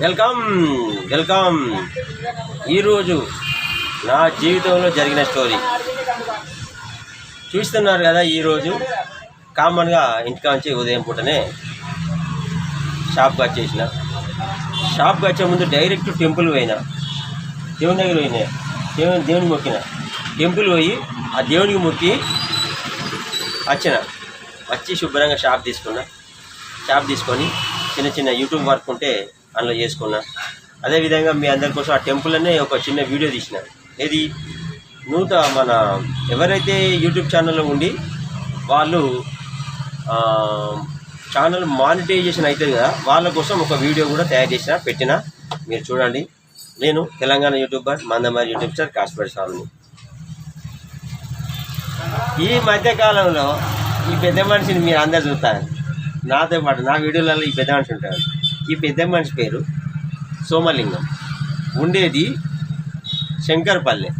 Welcome welcome. ఈరోజు నా జీవితంలో జరిగిన స్టోరీ. చూస్తున్నారు కదా ఈరోజు కామన్గా ఇంటికాంచి ఉదయం పూటనే షాప్కి వచ్చేసిన. షాప్కి వచ్చే ముందు డైరెక్ట్ టెంపుల్ పోయినా. దేవుని దగ్గర పోయినా. దేవుని దేవుని మొక్కిన. టెంపుల్ పోయి ఆ దేవునికి మొక్కి వచ్చిన. వచ్చి శుభ్రంగా షాప్ తీసుకున్నా. షాప్ తీసుకొని చిన్న చిన్న యూట్యూబ్ వర్క్ ఉంటే అందులో చేసుకున్నా. అదేవిధంగా మీ అందరి కోసం ఆ టెంపుల్నే ఒక చిన్న వీడియో తీసిన. ఏది? నూట మన ఎవరైతే యూట్యూబ్ ఛానల్లో ఉండి వాళ్ళు ఛానల్ మానిటైజేషన్ అవుతుంది కదా వాళ్ళ కోసం ఒక వీడియో కూడా తయారు చేసిన పెట్టిన. మీరు చూడండి. నేను Telangana YouTuber Mandamarri YouTube star Kaspet స్వామిని. ఈ మధ్యకాలంలో ఈ పెద్ద మనిషిని మీరు అందరు చూస్తారు. నాతో పాటు నా వీడియోలలో ఈ పెద్ద మనిషి ఉంటాడు. ఈ పెద్ద మనిషి పేరు సోమలింగం. ఉండేది శంకర్పల్లె.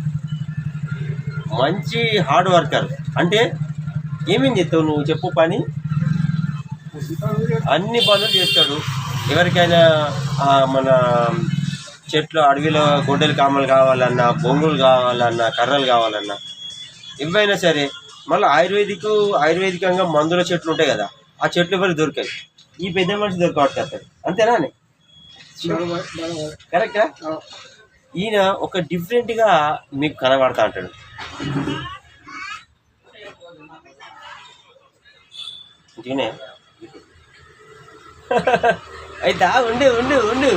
మంచి హార్డ్ వర్కర్ అంటే ఏమేం చేస్తావు నువ్వు? చెప్పు పని. అన్ని పనులు చేస్తాడు. ఎవరికైనా మన చెట్లు అడవిలో గొడ్డలు కామలు కావాలన్నా బొంగులు కావాలన్నా కర్రలు కావాలన్నా ఇవైనా సరే మళ్ళీ ఆయుర్వేదిక్ ఆయుర్వేదికంగా మందుల చెట్లు ఉంటాయి కదా ఆ చెట్లు ఎవరికి దొరికాయి ఈ పెద్ద మనిషి దొరకబట్టుకొస్తాడు అంతేనా. అని? కరెక్టా? ఈయన ఒక డిఫరెంట్గా మీకు కనబడతా అంటాడు అయితే ఉండు ఉండు ఉండు.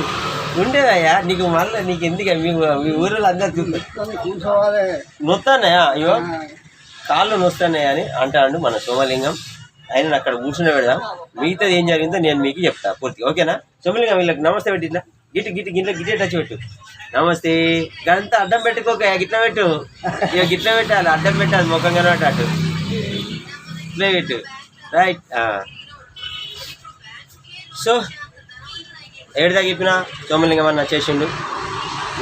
ఉండేదయ్యా నీకు మళ్ళీ నీకు ఎందుకు మీ మీ ఊరిలో అందరు చూస్తారు నొత్తానయ్యా అయ్యో కాళ్ళు నొస్తానయ్యా అని అంటాడు మన సోమలింగం. ఆయన అక్కడ కూర్చుని పెడదాం. మిగతాది ఏం జరిగిందో నేను మీకు చెప్తా పూర్తిగా. ఓకేనా? సోమలింగం వీళ్ళకి నమస్తే పెట్టి ఇట్లా గిట్టు గిట్టు గిట్ల గిట్టే టచ్ పెట్టు. నమస్తే. గంత అడ్డం పెట్టుకోక గిట్ల పెట్టు. ఇక గిట్ల పెట్టాలి అడ్డం పెట్టాలి ముఖం అటు. ఇట్లా పెట్టు. రైట్ సో ఏడు దాకా సోమలింగం అన్న చేసిండు.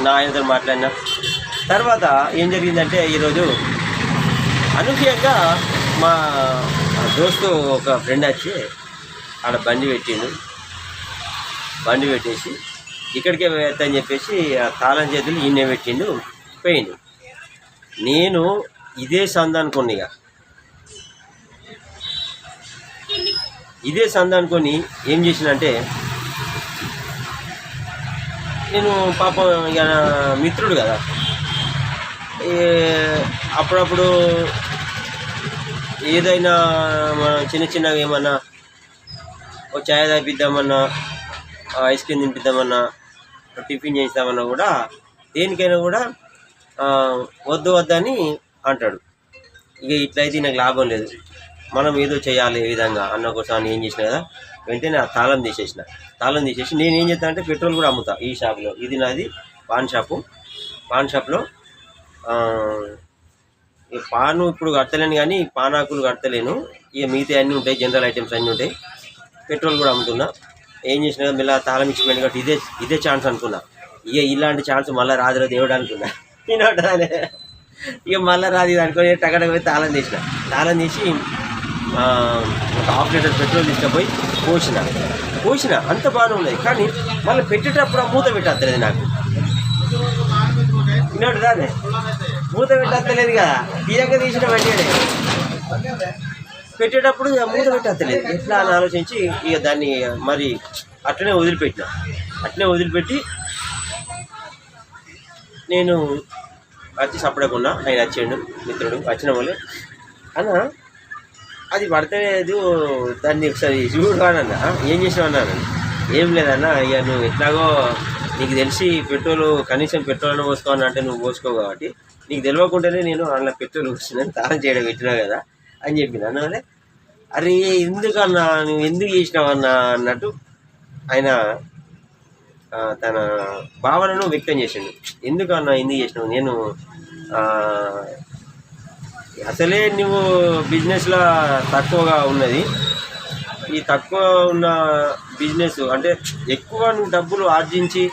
నా ఆయనతో మాట్లాడినా. తర్వాత ఏం జరిగిందంటే ఈరోజు అనూహ్యంగా మా దోస్తు ఒక ఫ్రెండ్ వచ్చి ఆడ బండి పెట్టిండు. బండి పెట్టేసి ఇక్కడికే వెళ్తాని చెప్పేసి ఆ తాళం చేతులు ఈయనే పెట్టిండు పోయిండు. నేను ఇదే సంద అనుకోండి ఇక. ఇదే సంద అనుకొని ఏం చేసినంటే నేను పాపం ఇక మిత్రుడు కదా అప్పుడప్పుడు ఏదైనా మన చిన్న చిన్నగా ఏమన్నా ఓ ఛాయ్ తాగిద్దామన్నా ఐస్ క్రీమ్ తినిపిద్దామన్నా టిఫిన్ చేస్తామన్నా కూడా దేనికైనా కూడా వద్దు వద్దని అంటాడు. ఇక ఇట్లయితే నాకు లాభం లేదు. మనం ఏదో చేయాలి ఏ విధంగా అన్న కోసం అని ఏం చేసిన కదా వెంటనే ఆ తాళం తీసేసిన. తాళం తీసేసి నేను ఏం చేస్తాను అంటే పెట్రోల్ కూడా అమ్ముతా ఈ షాప్లో. ఇది నాది పాన్ షాపు. పాన్ షాప్లో ఈ పాను ఇప్పుడు కడతలేను కానీ పానాకులు కడతలేను ఇక మిగతా అన్నీ ఉంటాయి జనరల్ ఐటమ్స్ అన్నీ ఉంటాయి. పెట్రోల్ కూడా అమ్ముతున్నా. ఏం చేసినా మళ్ళీ తాళం ఇచ్చిపోయింది కాబట్టి ఇదే ఇదే ఛాన్స్ అనుకున్నా. ఇక ఇలాంటి ఛాన్స్ మళ్ళీ రాదురా దేవుడు అనుకున్నా. నేను ఇక మళ్ళీ రాదు ఇది అనుకుని టగడ పోయి తాళం తీసిన. తాళం తీసి ఒక హాఫ్ లీటర్ పెట్రోల్ తీసుకుపోయి పోసిన. పోసిన అంత బాగానే ఉన్నది కానీ మళ్ళీ పెట్టేటప్పుడు ఆ మూత పెట్టలేదు నాకు. విన్నాడు దానే మూత పెట్టలేదు కదా. తీయక తీసిన వెంటనే పెట్టేటప్పుడు ఇక మూత పెట్టలేదు ఎట్లా అని ఆలోచించి ఇక దాన్ని మరి అట్లనే వదిలిపెట్టిన. అట్లనే వదిలిపెట్టి నేను వచ్చి సపడకుండా ఆయన వచ్చాడు మిత్రుడు వచ్చిన వాళ్ళు. అన్న అది పడతలేదు. దాన్ని ఒకసారి చూడు అన్న. ఏం చేసావు అన్నాను ఏం లేదన్న. ఇక నువ్వు ఎట్లాగో నీకు తెలిసి పెట్రోల్ కనీసం పెట్రోల్ అన్న పోసుకోవాలని అంటే నువ్వు పోసుకో కాబట్టి. నీకు తెలియకుండానే నేను అందులో పెట్రోల్ వస్తున్నాను తాళం చేయడం పెట్టినా కదా అని చెప్పిన. అన్నదే అరే ఎందుకన్నా నువ్వు ఎందుకు చేసినావన్నా అన్నట్టు ఆయన తన భావనను వ్యక్తం చేసిండు. ఎందుకన్నా ఎందుకు చేసినావు? నేను అసలే నువ్వు బిజినెస్లో తక్కువగా ఉన్నది. ఈ తక్కువ ఉన్న బిజినెస్ అంటే ఎక్కువ నువ్వు డబ్బులు ఆర్జించి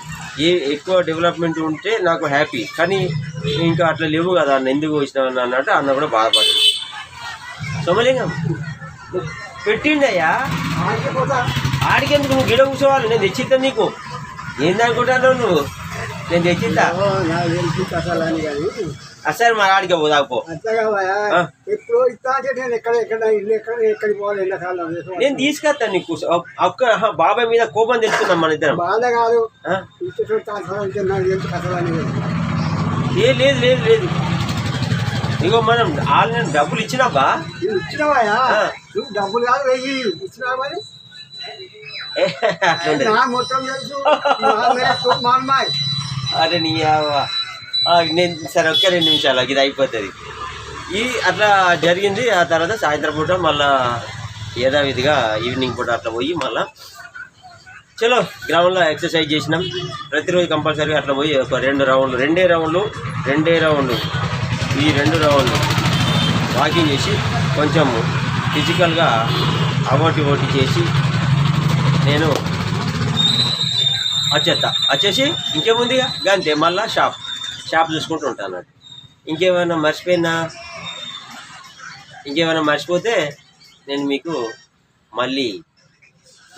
ఏ ఎక్కువ డెవలప్మెంట్ ఉంటే నాకు హ్యాపీ కానీ ఇంకా అట్లా లేవు కదా అన్న ఎందుకు వచ్చినావు అన్న అన్నట్టు అన్న కూడా బాధపడింది సోమలింగం పెట్టిండయ్యా ఆడికెందుకు నువ్వు గిడ కూర్చోవాలి నేను తెచ్చిద్దాం నీకు. ఏందనుకుంటాను నువ్వు? నేను తెచ్చిందా? నాకు తెలిసి కసాలని కానీ అసలు మా ఆడికి పోదాపో. ఆ. ఎప్పుడో ఇస్తా నేను ఎక్కడ ఎక్కడ ఇల్లు ఎక్కడ ఎక్కడికి పోవాలి ఎండాకాలం నేను తీసుకొస్తాను నీకు. ఆహా, బాబాయ్ మీద కోపం తెచ్చుకుందాం మన ఇద్దరం. బాధ కాదు. అంటే నాకు తెలుసు కసాలని ఏ లేదు లేదు లేదు ఇగో మనం ఆల్రెడీ డబ్బులు ఇచ్చినవాయా ఆ. నువ్వు డబ్బులు కాదు వెయ్యి. ఇచ్చినావా మరి? నా మొత్తం తెలుసు. మా అమ్మాయి. అరే నీ నేను సరే ఒక్క రెండు నిమిషాలు ఇది అయిపోతుంది. ఈ అట్లా జరిగింది ఆ తర్వాత సాయంత్రం పూట మళ్ళా యథావిధిగా ఈవినింగ్ పూట అట్లా పోయి మళ్ళా చలో గ్రౌండ్లో ఎక్సర్సైజ్ చేసినాం. ప్రతిరోజు కంపల్సరీగా అట్లా పోయి ఒక రెండు రౌండ్లు రెండే రౌండ్లు రెండే రౌండ్లు ఈ రెండు రౌండ్లు వాకింగ్ చేసి కొంచెం ఫిజికల్గా అవోటి ఓటి చేసి నేను వచ్చేస్తా వచ్చేసి ఇంకేముంది ఇక అంతే మళ్ళా షాప్. షాప్ చూసుకుంటూ ఉంటాను. అన్నట్టు ఇంకేమైనా మర్చిపోయిందా? ఇంకేమైనా మర్చిపోతే నేను మీకు మళ్ళీ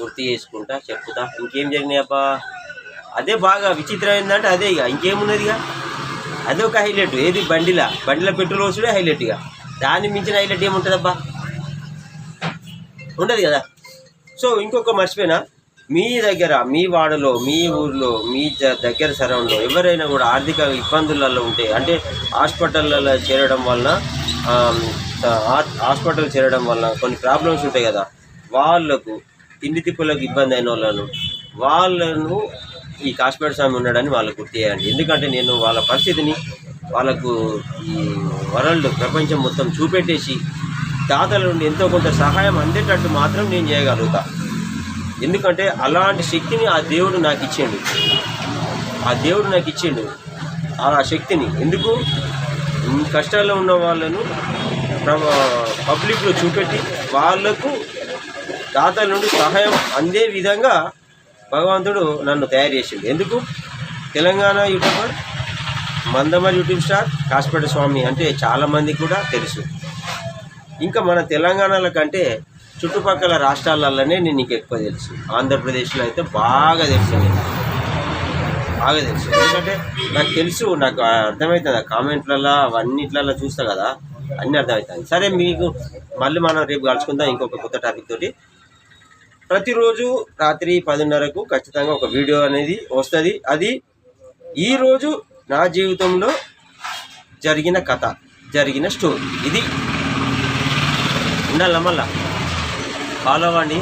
గుర్తు చేసుకుంటా చెప్తా ఇంకేం జరిగినాయబ్బా? అదే బాగా విచిత్రమైందంటే అదే ఇక. ఇంకేమున్నది ఇక అదే ఒక హైలైట్. ఏది? బండిలా. బండిలో పెట్రోల్ వస్తుడే హైలైట్ ఇక. దాన్ని మించిన హైలైట్ ఏముంటుందబ్బా? ఉండదు కదా? సో ఇంకొక మర్చిపోయినా? మీ దగ్గర మీ వాడలో మీ ఊర్లో మీ దగ్గర సరౌండ్లో ఎవరైనా కూడా ఆర్థిక ఇబ్బందులలో ఉంటే అంటే హాస్పిటల్లో చేరడం వలన హాస్పిటల్ చేరడం వలన కొన్ని ప్రాబ్లమ్స్ ఉంటాయి కదా వాళ్ళకు తిండి తిప్పులకు ఇబ్బంది అయిన వాళ్ళను వాళ్ళను ఈ కాశ్మీర్ స్వామి ఉన్నాడని వాళ్ళకు గుర్తు చేయండి. ఎందుకంటే నేను వాళ్ళ పరిస్థితిని వాళ్ళకు ఈ వరల్డ్ ప్రపంచం మొత్తం చూపెట్టేసి దాతల నుండి ఎంతో కొంత సహాయం అందేటట్టు మాత్రం నేను చేయగలుగుతా. ఎందుకంటే అలాంటి శక్తిని ఆ దేవుడు నాకు ఇచ్చిండు. ఆ దేవుడు నాకు ఇచ్చిండు ఆ శక్తిని. ఎందుకు? కష్టాల్లో ఉన్న వాళ్ళను పబ్లిక్లో చూపెట్టి వాళ్ళకు దాతల నుండి సహాయం అందే విధంగా భగవంతుడు నన్ను తయారు చేసిండు ఎందుకు? Telangana YouTuber Mandamarri YouTube star Kaspet Swamy అంటే చాలామందికి కూడా తెలుసు. ఇంకా మన తెలంగాణలో కంటే చుట్టుపక్కల రాష్ట్రాలలోనే నేను నీకు ఎక్కువ తెలుసు. ఆంధ్రప్రదేశ్లో అయితే బాగా తెలుసు నేను బాగా తెలుసు. ఎందుకంటే నాకు తెలుసు నాకు అర్థమవుతుంది. కామెంట్లలో అవన్నిట్లలో చూస్తా కదా అన్నీ అర్థమవుతుంది సరే మీకు మళ్ళీ మనం రేపు కలుసుకుందాం ఇంకొక కొత్త టాపిక్ తోటి. ప్రతిరోజు రాత్రి పదిన్నరకు ఖచ్చితంగా ఒక వీడియో అనేది వస్తుంది. అది ఈరోజు నా జీవితంలో జరిగిన కథ జరిగిన స్టోరీ ఇది ఉండాల మళ్ళా? ఫాలో అవ్వండి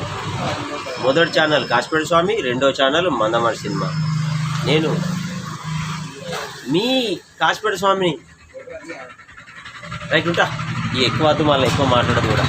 మొదటి ఛానల్ కాశ్మీర్ స్వామి రెండో ఛానల్ మందమర సినిమా. నేను మీ కాశ్మీర్ స్వామిని రైట్ ఉంటా? ఈ ఎక్కువ వద్దు మళ్ళీ ఎక్కువ మాట్లాడదు కూడా.